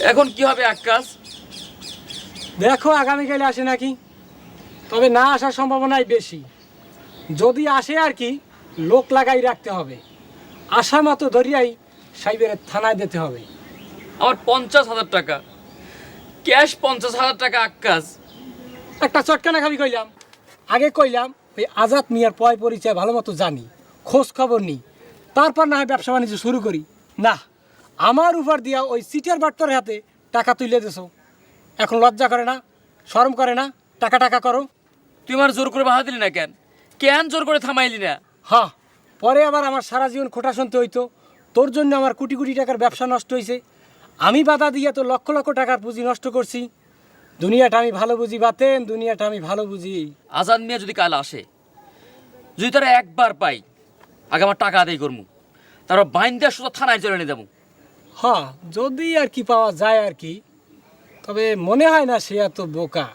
এখন কি হবে আকাশ দেখো আগামীকালে আসে নাকি? তবে না আসার সম্ভাবনাই বেশি। যদি আসে আর কি লোক লাগাই রাখতে হবে। আসা মতো ধরিয়াই সাইবের থানায় দিতে হবে। আমার পঞ্চাশ হাজার টাকা। ক্যাশ পঞ্চাশ হাজার টাকা আকাশ একটা চটকানা খাবি কইলাম। আগে কইলাম ওই আজাদ মিয়ার পয় পরিচয় ভালো মতো জানি খোঁজ খবর নিই। তারপর না হয় ব্যবসা বাণিজ্য শুরু করি। না। আমার উপর দিয়া ওই সিটার বাট্টর হাতে টাকা তুলে দেছো। এখন লজ্জা করে না শরম করে না টাকা টাকা করো। তুই আমার জোর করে বাধা দিলি না কেন? কেন জোর করে থামাইলি না? হ্যাঁ পরে আবার আমার সারা জীবন খোটা শুনতে হইতো। তোর জন্য আমার কোটি কোটি টাকার ব্যবসা নষ্ট হয়েছে আমি বাধা দিয়ে তো লক্ষ লক্ষ টাকার পুঁজি নষ্ট করছি। দুনিয়াটা আমি ভালো বুঝি বাতেন। দুনিয়াটা আমি ভালো বুঝি। আজাদ মিয়া যদি কাল আসে যদি তারা একবার পাই আগে আমার টাকা আদায় করব তারপর বাইন দেওয়ার শুধু থানায় চলে নিয়ে যাব। হ্যাঁ যদি আর কি পাওয়া যায় আর কি, তবে মনে হয় না সে এত বোকা।